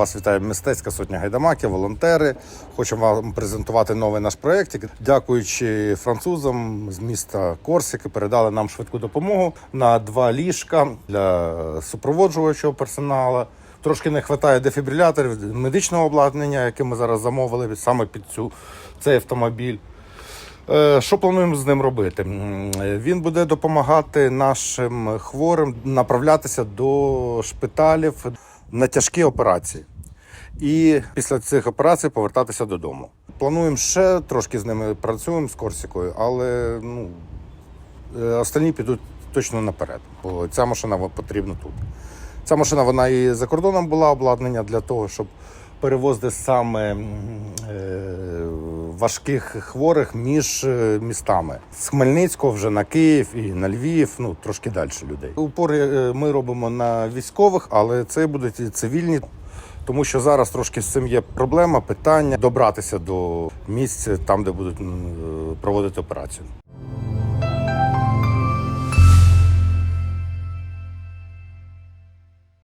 Вас вітає мистецька сотня гайдамаків, волонтери. Хочемо вам презентувати новий наш проєкт. Дякуючи французам з міста Корсики, передали нам швидку допомогу на два ліжка для супроводжувачого персоналу. Трошки не вистачає дефібриляторів, медичного обладнання, яке ми зараз замовили саме під цю цей автомобіль. Е, Що плануємо з ним робити? Він буде допомагати нашим хворим направлятися до шпиталів на тяжкі операції. І після цих операцій повертатися додому. Плануємо ще трошки з ними працюємо з Корсікою, але ну, е, останні підуть точно наперед, бо ця машина потрібна тут. Ця машина вона і за кордоном була обладнання для того, щоб перевозити саме е, важких хворих між е, містами з Хмельницького вже на Київ і на Львів, ну трошки далі людей. Упор е, ми робимо на військових, але це будуть і цивільні. Тому що зараз трошки з цим є проблема, питання добратися до місць там, де будуть е, проводити операцію.